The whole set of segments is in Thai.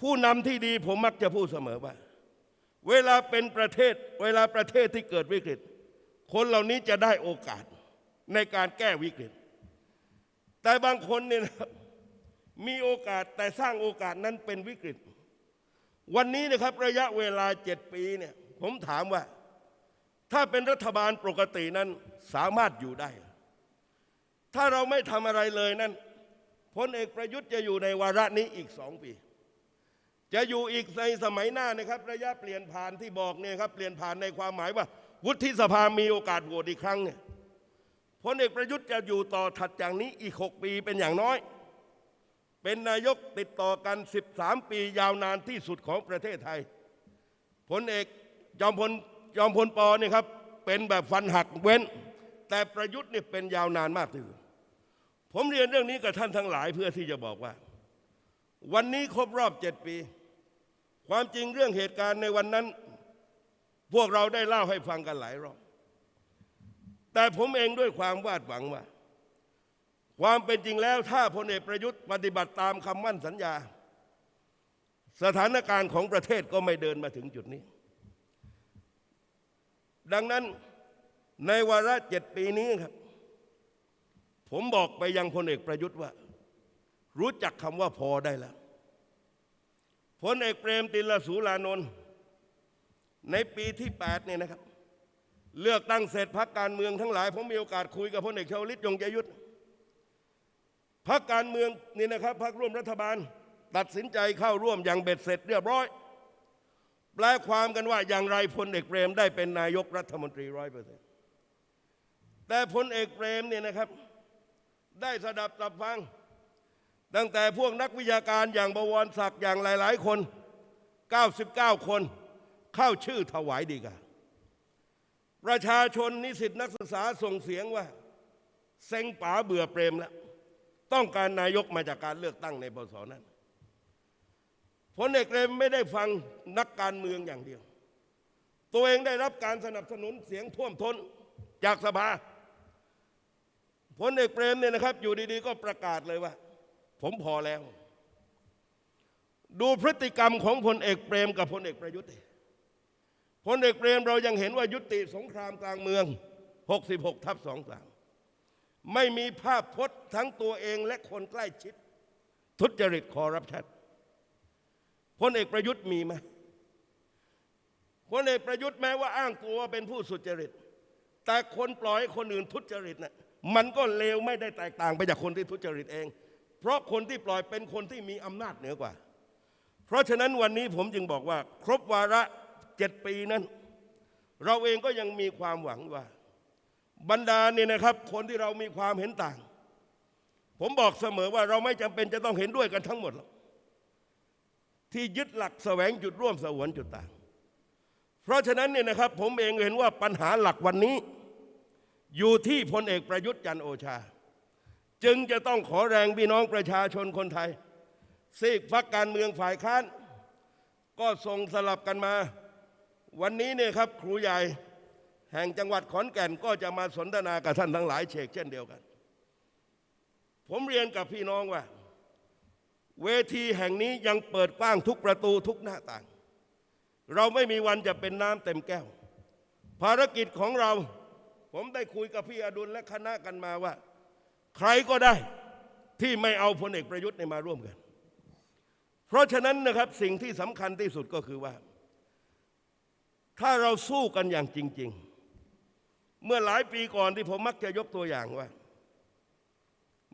ผู้นำที่ดีผมมักจะพูดเสมอว่า เวลาเป็นประเทศ เวลาประเทศที่เกิดวิกฤต คนเหล่านี้จะได้โอกาสในการแก้วิกฤต แต่บางคนเนี่ยนะมีโอกาสแต่สร้างโอกาสนั้นเป็นวิกฤต วันนี้นะครับระยะเวลาเจ็ดปีเนี่ยผมถามว่า ถ้าเป็นรัฐบาลปกตินั้นสามารถอยู่ได้ ถ้าเราไม่ทำอะไรเลยนั้นพลเอกประยุทธ์จะอยู่ในวาระนี้อีกสองปี จะอยู่อีกในสมัยหน้านะครับ ระยะเปลี่ยนผ่านที่บอกเนี่ยครับเปลี่ยนผ่านในความหมายว่า วุฒิสภามีโอกาสโหวตอีกครั้งเนี่ยพลเอกประยุทธ์จะอยู่ต่อถัดจากนี้อีก 6 ปีเป็นอย่างน้อย เป็นนายกติดต่อกัน 13 ปียาวนานที่สุดของประเทศไทยพลเอกจอมพลจอมพลปอเนี่ยครับเป็นแบบฟันหักเว้น แต่ประยุทธ์เนี่ยเป็นยาวนานมากที่สุดผมเรียนเรื่องนี้กับท่านทั้งหลายเพื่อที่จะบอกว่า วันนี้ครบรอบเจ็ดปี ความจริงเรื่องเหตุการณ์ในวันนั้น พวกเราได้เล่าให้ฟังกันหลายรอบแต่ผมเองด้วยความวาดหวังว่า ความเป็นจริงแล้วถ้าพลเอกประยุทธ์ปฏิบัติตามคำมั่นสัญญา สถานการณ์ของประเทศก็ไม่เดินมาถึงจุดนี้ ดังนั้นในวาระเจ็ดปีนี้ครับ ผมบอกไปยังพลเอกประยุทธ์ว่า รู้จักคำว่าพอได้แล้ว พลเอกเปรมติลสูรานนท์ในปีที่8เนี่ยนะครับ เลือกตั้งเสร็จพักการเมืองทั้งหลายผมมีโอกาสคุยกับพลเอกชวลิตยงใจยุทธพักการเมืองนี่นะครับพักร่วมรัฐบาล ตัดสินใจเข้าร่วมอย่างเบ็ดเสร็จเรียบร้อย แปลความกันว่าอย่างไรพลเอกเปรมได้เป็นนายกรัฐมนตรีร้อยเปอร์เซ็นต์แต่พลเอกเปรมเนี่ยนะครับ ได้สดับตับฟัง ตั้งแต่พวกนักวิชาการอย่างบวรศักดิ์อย่างหลาย ๆ คน 99 คนเข้าชื่อถวายดีกาประชาชนนิสิตนักศึกษาส่งเสียงว่า เซ็งป๋าเบื่อเปรมแล้ว ต้องการนายกมาจากการเลือกตั้งในปศนั้นพลเอกเปรมไม่ได้ฟังนักการเมืองอย่างเดียว ตัวเองได้รับการสนับสนุนเสียงท่วมท้นจากสภาพลเอกเปรมเนี่ยนะครับ อยู่ดีๆ ก็ประกาศเลยว่า ผมพอแล้ว ดูพฤติกรรมของพลเอกเปรมกับพลเอกประยุทธ์พลเอกเปรมเรายังเห็นว่ายุติสงครามกลางเมือง 66 ทับ23 ไม่มีภาพพจน์ทั้งตัวเองและคนใกล้ชิด ทุจริตคอร์รัปชันพลเอกประยุทธ์มีไหมพลเอกประยุทธ์แม้ว่าอ้างตัวว่าเป็นผู้สุจริต แต่คนปล่อยคนอื่นทุจริตน่ะมันก็เลวไม่ได้แตกต่างไปจากคนที่ทุจริตเอง เพราะคนที่ปล่อยเป็นคนที่มีอำนาจเหนือกว่า เพราะฉะนั้นวันนี้ผมจึงบอกว่า ครบวาระเจ็ดปีนั้น เราเองก็ยังมีความหวังว่า บรรดาเนี่ยนะครับ คนที่เรามีความเห็นต่าง ผมบอกเสมอว่าเราไม่จำเป็นจะต้องเห็นด้วยกันทั้งหมดหรอกที่ยึดหลักแสวงจุดร่วมสวรจุดต่าง เพราะฉะนั้นเนี่ยนะครับ ผมเองเห็นว่าปัญหาหลักวันนี้ อยู่ที่พลเอกประยุทธ์จันโอชา จึงจะต้องขอแรงพี่น้องประชาชนคนไทย ซีกพักการเมืองฝ่ายค้าน ก็ส่งสลับกันมา วันนี้เนี่ยครับครูใหญ่แห่งจังหวัดขอนแก่นก็จะมาสนทนากับท่านทั้งหลายเชกเช่นเดียวกัน ผมเรียนกับพี่น้องว่า เวทีแห่งนี้ยังเปิดกว้างทุกประตูทุกหน้าต่าง เราไม่มีวันจะเป็นน้ำเต็มแก้ว ภารกิจของเรา ผมได้คุยกับพี่อดุลและคณะกันมาว่า ใครก็ได้ที่ไม่เอาพลเอกประยุทธ์ในมาร่วมกัน เพราะฉะนั้นนะครับสิ่งที่สำคัญที่สุดก็คือว่า ถ้าเราสู้กันอย่างจริง ๆ เมื่อหลายปีก่อนที่ผมมักจะยกตัวอย่างว่า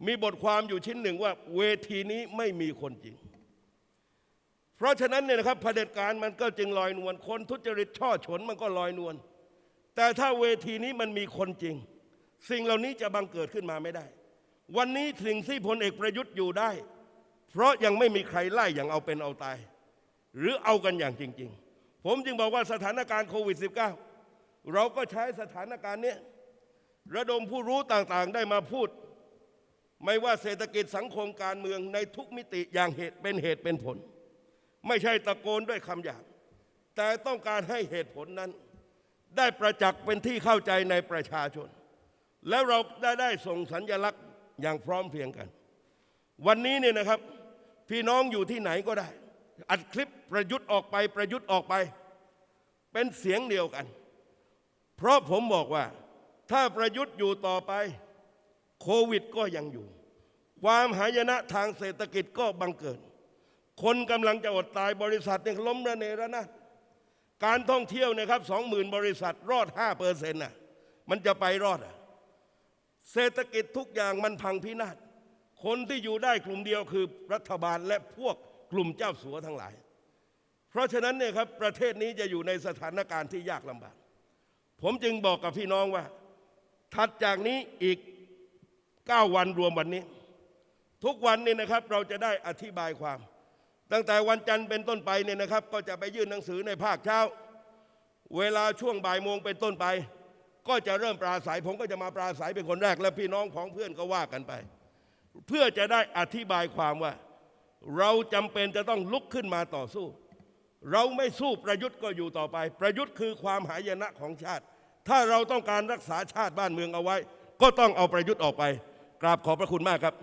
มีบทความอยู่ชิ้นหนึ่งว่า เวทีนี้ไม่มีคนจริง เพราะฉะนั้นเนี่ยนะครับเผด็จการมันก็จึงลอยนวลคนทุจริตช่อฉนมันก็ลอยนวลแต่ถ้าเวทีนี้มันมีคนจริง สิ่งเหล่านี้จะบังเกิดขึ้นมาไม่ได้ วันนี้สิ่งที่พลเอกประยุทธ์อยู่ได้ เพราะยังไม่มีใครไล่อย่างเอาเป็นเอาตาย หรือเอากันอย่างจริง ๆ ผมจึงบอกว่าสถานการณ์โควิด -19 เราก็ใช้สถานการณ์นี้ระดมผู้รู้ต่างๆได้มาพูด ไม่ว่าเศรษฐกิจสังคมการเมืองในทุกมิติอย่างเหตุเป็นเหตุเป็นผล ไม่ใช่ตะโกนด้วยคำหยาบแต่ต้องการให้เหตุผลนั้น ได้ประจักษ์เป็นที่เข้าใจในประชาชน แล้วเราได้ได้ส่งสัญญลักษณ์ อย่างพร้อมเพรียงกัน วันนี้เนี่ยนะครับ พี่น้องอยู่ที่ไหนก็ได้ อัดคลิปประยุทธ์ออกไปประยุทธ์ออกไป เป็นเสียงเดียวกัน เพราะผมบอกว่า ถ้าประยุทธ์อยู่ต่อไปโควิดก็ยังอยู่ ความหายนะทางเศรษฐกิจก็บังเกิด คนกำลังจะอดตายบริษัทเนี่ยล้มระเนระนาดการท่องเที่ยวเนะครับสองหมื่นบริษัทรอดห้าเปอร์เซ็นต์น่ะมันจะไปรอดอะ เศรษฐกิจทุกอย่างมันพังพินาศคนที่อยู่ได้กลุ่มเดียวคือรัฐบาลและพวกกลุ่มเจ้าสัวทั้งหลาย เพราะฉะนั้นเนี่ยครับประเทศนี้จะอยู่ในสถานการณ์ที่ยากลำบาก ผมจึงบอกกับพี่น้องว่า ถัดจากนี้อีก 9 วันรวมวันนี้ ทุกวันนี่นะครับเราจะได้อธิบายความ ตั้งแต่วันจันทร์เป็นต้นไปเนี่ยนะครับ ก็จะไปยื่นหนังสือในภาคเช้า เวลาช่วงบ่ายโมงเป็นต้นไป ก็จะเริ่มปราศัย ผมก็จะมาปราศัยเป็นคนแรก และพี่น้องของเพื่อนก็ว่ากันไป เพื่อจะได้อธิบายความว่า เราจำเป็นจะต้องลุกขึ้นมาต่อสู้ เราไม่สู้ประยุทธ์ก็อยู่ต่อไป ประยุทธ์คือความหายนะของชาติ ถ้าเราต้องการรักษาชาติบ้านเมืองเอาไว้ ก็ต้องเอาประยุทธ์ออกไปกราบขอบพระคุณมากครับ